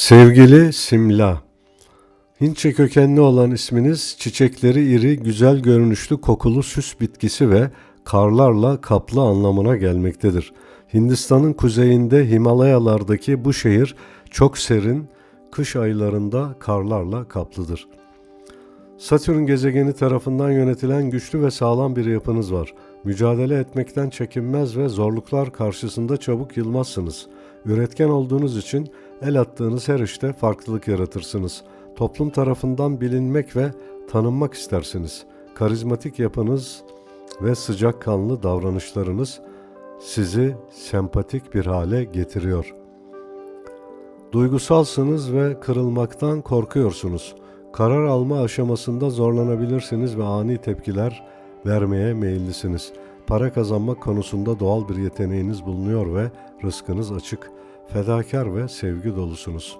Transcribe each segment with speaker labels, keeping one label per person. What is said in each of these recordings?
Speaker 1: Sevgili Simla Hintçe kökenli olan isminiz çiçekleri iri, güzel görünüşlü, kokulu süs bitkisi ve karlarla kaplı anlamına gelmektedir. Hindistan'ın kuzeyinde Himalayalardaki bu şehir çok serin, kış aylarında karlarla kaplıdır. Satürn gezegeni tarafından yönetilen güçlü ve sağlam bir yapınız var. Mücadele etmekten çekinmez ve zorluklar karşısında çabuk yılmazsınız.'' Üretken olduğunuz için el attığınız her işte farklılık yaratırsınız. Toplum tarafından bilinmek ve tanınmak istersiniz. Karizmatik yapınız ve sıcakkanlı davranışlarınız sizi sempatik bir hale getiriyor. Duygusalsınız ve kırılmaktan korkuyorsunuz. Karar alma aşamasında zorlanabilirsiniz ve ani tepkiler vermeye meyillisiniz.'' para kazanmak konusunda doğal bir yeteneğiniz bulunuyor ve rızkınız açık, fedakar ve sevgi dolusunuz.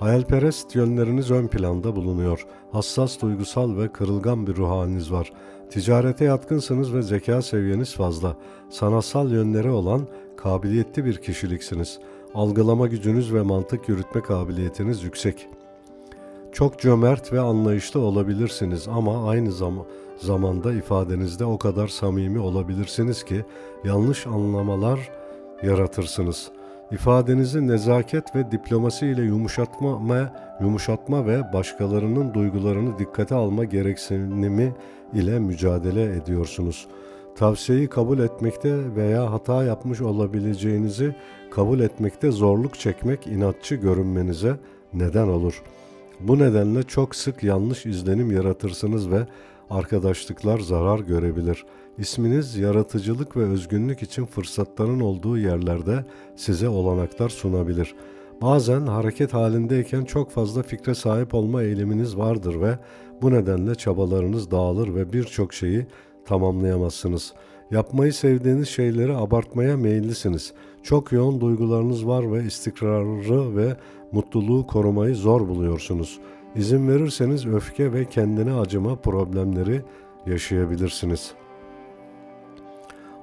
Speaker 1: Hayalperest yönleriniz ön planda bulunuyor. Hassas, duygusal ve kırılgan bir ruh haliniz var. Ticarete yatkınsınız ve zeka seviyeniz fazla. Sanatsal yönleri olan kabiliyetli bir kişiliksiniz. Algılama gücünüz ve mantık yürütme kabiliyetiniz yüksek.'' Çok cömert ve anlayışlı olabilirsiniz ama aynı zam zamanda ifadenizde o kadar samimi olabilirsiniz ki yanlış anlamalar yaratırsınız. İfadenizi nezaket ve diplomasi ile yumuşatma, ve yumuşatma ve başkalarının duygularını dikkate alma gereksinimi ile mücadele ediyorsunuz.'' tavsiyeyi kabul etmekte veya hata yapmış olabileceğinizi kabul etmekte zorluk çekmek inatçı görünmenize neden olur. Bu nedenle çok sık yanlış izlenim yaratırsınız ve arkadaşlıklar zarar görebilir. İsminiz yaratıcılık ve özgünlük için fırsatların olduğu yerlerde size olanaklar sunabilir. Bazen hareket halindeyken çok fazla fikre sahip olma eğiliminiz vardır ve bu nedenle çabalarınız dağılır ve birçok şeyi tamamlayamazsınız. Yapmayı sevdiğiniz şeyleri abartmaya meyillisiniz. Çok yoğun duygularınız var ve istikrarı ve mutluluğu korumayı zor buluyorsunuz. İzin verirseniz öfke ve kendine acıma problemleri yaşayabilirsiniz.''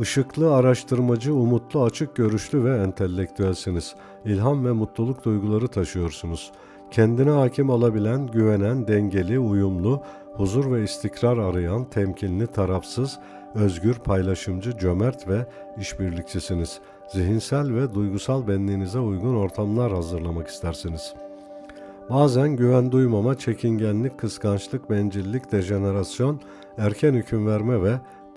Speaker 1: Işıklı, araştırmacı, umutlu, açık görüşlü ve entelektüelsiniz. İlham ve mutluluk duyguları taşıyorsunuz. Kendine hakim alabilen, güvenen, dengeli, uyumlu, huzur ve istikrar arayan, temkinli, tarafsız, özgür, paylaşımcı, cömert ve işbirlikçisiniz. Zihinsel ve duygusal benliğinize uygun ortamlar hazırlamak istersiniz. Bazen güven duymama, çekingenlik, kıskançlık, bencillik, dejenerasyon, erken hüküm verme ve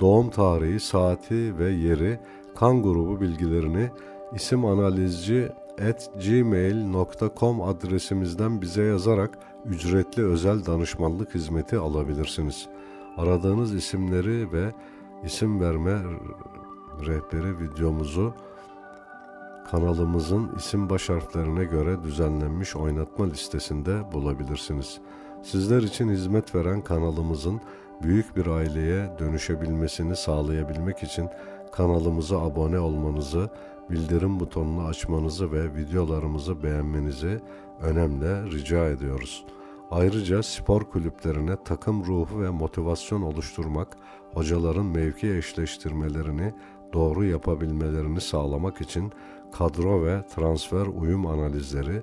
Speaker 1: doğum tarihi, saati ve yeri, kan grubu bilgilerini isim analizci at gmail.com adresimizden bize yazarak ücretli özel danışmanlık hizmeti alabilirsiniz. Aradığınız isimleri ve isim verme rehberi videomuzu kanalımızın isim baş harflerine göre düzenlenmiş oynatma listesinde bulabilirsiniz. Sizler için hizmet veren kanalımızın büyük bir aileye dönüşebilmesini sağlayabilmek için kanalımıza abone olmanızı, bildirim butonunu açmanızı ve videolarımızı beğenmenizi önemle rica ediyoruz. Ayrıca spor kulüplerine takım ruhu ve motivasyon oluşturmak, hocaların mevki eşleştirmelerini doğru yapabilmelerini sağlamak için kadro ve transfer uyum analizleri,